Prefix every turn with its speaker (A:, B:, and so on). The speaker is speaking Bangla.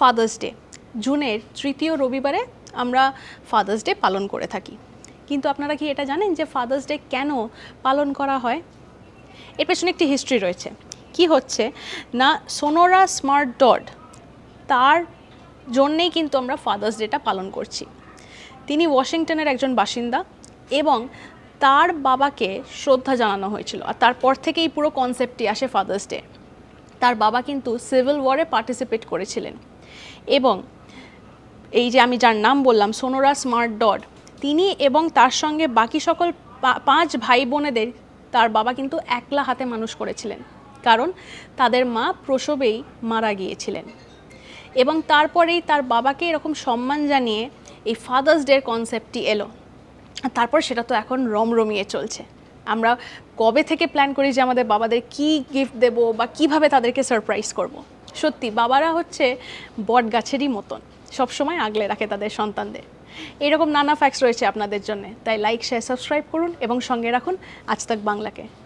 A: ফাদার্স ডে জুনের তৃতীয় রবিবারে আমরা ফাদার্স ডে পালন করে থাকি। কিন্তু আপনারা কি এটা জানেন যে ফাদার্স ডে কেন পালন করা হয়? এর পেছনে একটি হিস্ট্রি রয়েছে। কি হচ্ছে? না সোনোরা স্মার্ট ডট তার জন্যেই কিন্তু আমরা ফাদার্স ডেটা পালন করছি। তিনি ওয়াশিংটনের একজন বাসিন্দা এবং তার বাবাকে শ্রদ্ধা জানানো হয়েছিল। আর তারপর থেকেই পুরো কনসেপ্টটি আসে ফাদার্স ডে তার বাবা কিন্তু সিভিল ওয়ারে পার্টিসিপেট করেছিলেন। এবং এই যে আমি যার নাম বললাম সোনোরা স্মার্ট ডট তিনি এবং তার সঙ্গে বাকি সকল পাঁচ ভাই বোনেদের তার বাবা কিন্তু একলা হাতে মানুষ করেছিলেন। কারণ তাদের মা প্রসবেই মারা গিয়েছিলেন। এবং তারপরেই তার বাবাকে এরকম সম্মান জানিয়ে এই ফাদার্স ডের কনসেপ্টটি এলো। তারপর সেটা তো এখন রমরমিয়ে চলছে। আমরা কবে থেকে প্ল্যান করি যে আমাদের বাবাদের কি গিফট দেব বা কীভাবে তাদেরকে সারপ্রাইজ করব। সত্যি, বাবারা হচ্ছে বট গাছেরই মতন। সবসময় আগলে রাখে তাদের সন্তানদের। এরকম নানা ফ্যাক্টস রয়েছে আপনাদের জন্য। তাই লাইক শেয়ার সাবস্ক্রাইব করুন এবং সঙ্গে রাখুন আজ তাক বাংলাকে।